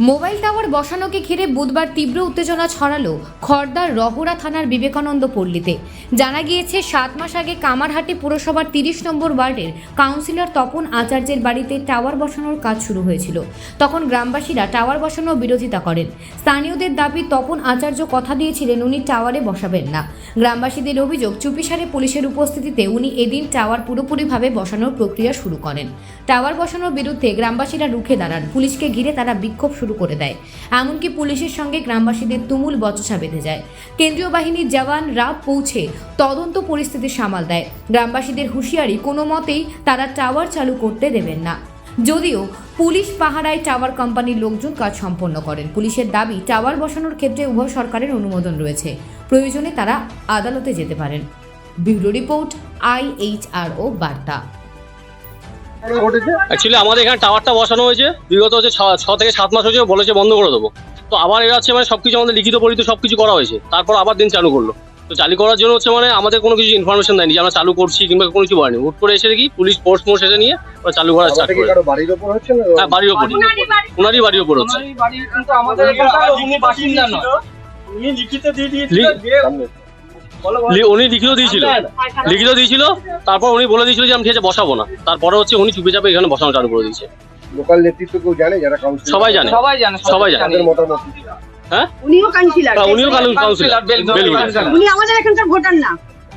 Mobile tower বসানোকে ঘিরে বুধবার তীব্র উত্তেজনা ছড়ালো খড়দার রহরা থানার বিবেকানন্দ পল্লীতে। জানা গিয়েছে, সাত মাস আগে কামারহাটি পুরসভার তিরিশ নম্বর ওয়ার্ডের কাউন্সিলর তপন আচার্যের বাড়িতে টাওয়ার বসানোর কাজ শুরু হয়েছিল। তখন গ্রামবাসীরা টাওয়ার বসানোর বিরোধিতা করেন। স্থানীয়দের দাবি, তপন আচার্য কথা দিয়েছিলেন, উনি টাওয়ারে বসাবেন না। গ্রামবাসীদের অভিযোগ, চুপিসারে পুলিশের উপস্থিতিতে উনি এদিন টাওয়ার পুরোপুরিভাবে বসানোর প্রক্রিয়া শুরু করেন। টাওয়ার বসানোর বিরুদ্ধে গ্রামবাসীরা রুখে দাঁড়ান। পুলিশকে ঘিরে তারা বিক্ষোভ শুরু করে দেয়। এমনকি পুলিশের সঙ্গে গ্রামবাসীদের তুমুল বচসা বেঁধে যায়। কেন্দ্রীয় বাহিনীর জওয়ানরা পৌঁছে তদন্ত পরিস্থিতি সামাল দেয়। গ্রামবাসীদের হুঁশিয়ারি কোনো মতেই তারা টাওয়ার চালু করতে দেবেন না। যদিও পুলিশ পাহারায় টাওয়ার কোম্পানির লোকজন কাজ সম্পন্ন করেন। পুলিশের দাবি, টাওয়ার বসানোর ক্ষেত্রে উভয় সরকারের অনুমোদন রয়েছে। প্রয়োজনে তারা আদালতে যেতে পারেন। ব্যুরো রিপোর্ট, আইএইচআরও বার্তা। অ্যাকচুয়ালি আমাদের এখানে টাওয়ারটা বসানো হয়েছে। বিগত হচ্ছে ছ- থেকে সাত মাস হয়েছে বলেছে বন্ধ করে দেবো। তো আবার এরা হচ্ছে মানে সবকিছু আমাদের লিখিত পরিত সবকিছু করা হয়েছে। তারপর আবার দিন চালু করল। তো চালু করার জন্য হচ্ছে মানে আমাদের কোনো কিছু ইনফরমেশন দেয়নি যে আমরা চালু করছি কিংবা কোনো কিছু বলেনি। হুট করে এসে দেখি পুলিশ ফোর্স মোর্স এসে নিয়ে ওরা চালু করা স্টার্ট করে হ্যাঁ বাড়ির ওপর। ওনারই বাড়ির ওপর হচ্ছে। ওনারই বাড়ি কিন্তু আমাদের এখানকার উনি বাসিন্দা নয়। লিখিত দিয়ে দিয়েছিলেন উনি লিখিত দিয়েছিল লিখিত দিয়েছিল তারপর উনি বলে দিয়েছিল যে আমি ঠিক আছে বসাবো না তারপরে হচ্ছে উনি চুপে চাপে এখানে বসানো চালু করে দিয়েছে লোকাল নেতৃত্ব কেউ জানে যারা কাউন্সিলর সবাই জানে সবাই জানে সবাই জানে। মতামত হ্যাঁ উনিও কাউন্সিলর উনিও কাউন্সিলর কাউন্সিলর, বেলঘড়িয়া। উনি আমাদের এখানকার ভোটার না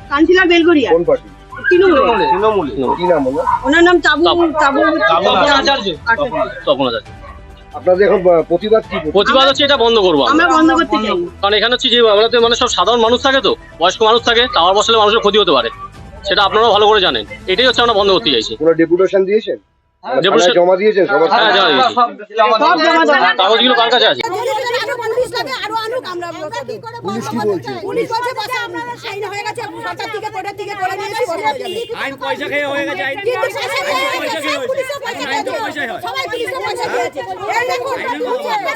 কাউন্সিলর বেলগড়িয়া কোন পার্টি তৃণমূল তৃণমূলী কি নাম ওনার নাম তাবু তাবু- তাবু তপন আচার্য। আচার্য। আপনাদের এখন প্রতিবাদ কি প্রতিবাদ? হচ্ছে এটা বন্ধ করব আমরা। আমরা বন্ধ করতে চাই। কারণ এখানে হচ্ছে যে আমাদের মানে সব সাধারণ মানুষ থাকে তো বয়স্ক মানুষ থাকে টাওয়ার বসালে মানুষের ক্ষতি হতে পারে। সেটা আপনারা ভালো করে জানেন। এটাই হচ্ছে আমরা বন্ধ করতে চাইছি। কোনো ডেপুটেশন দিয়েছেন? থানায় জমা দিয়েছেন? সবার হ্যাঁ। কাগজগুলো কার কাছে আছে? পুলিশ কি বলছে? পুলিশ বলছে বসে আপনারা সাইন হয়ে গেছে সরকার থেকে কোর্টের থেকে করে নিয়েছি বসে আইন পয়সা খেয়ে হয়ে গেছে আইন হয়ে গেছে, পয়সা খেয়ে হয়েছে। পয়সা। হয়। সবাই পুলিশের পয়সা দিয়েছে এই দেখুন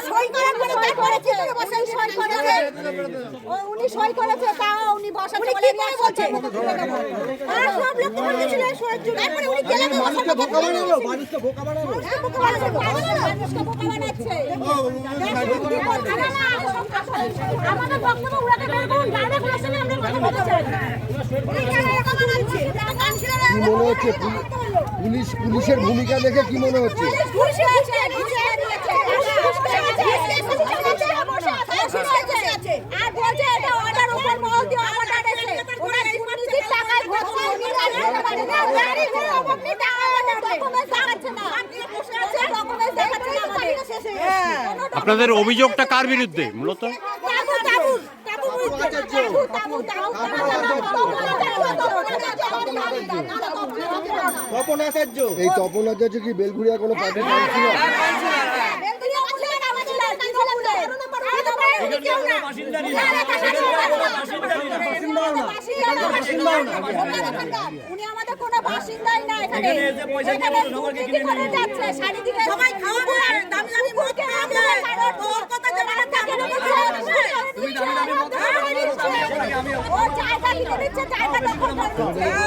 সই করার পরে তারপরে কি করে বসে সই করেছে উনি সই করেছে তাও উনি বসাতে বলে নিয়ে বলছে? আর সব লোক বলেছিল জন্য তারপরে উনি গেলে মানুষকে বোকা বানালো মানুষকে বোকা বানালো মানুষকে বোকা বানাচ্ছে আমাদের বক্তব্য উড়াতে বের করুন ডাইরেক্ট ওনার সঙ্গে আমরা কথা বলতে চাই উনি কেন এরকম বানাচ্ছে কাউন্সিলর মনে হচ্ছে পুলিশ পুলিশের ভূমিকা দেখে কি মনে হচ্ছে আপনাদের অভিযোগটা কার বিরুদ্ধে মূলত তপন আচার্য এই তপন আচার্য কি বেলঘুরিয়া কোনো পার্টি উনি আমাদের কোনো বাসিন্দাই না এখানে এখানে দুর্নীতি করে যাচ্ছে শারীরিক সবাই খাওয়া দাওয়ার দামি দামি মুখে আমরা ওর কথা জানা থাকে না তুমি দামি দামি কথা ও জায়গা কিনে দিচ্ছে জায়গা দখল করে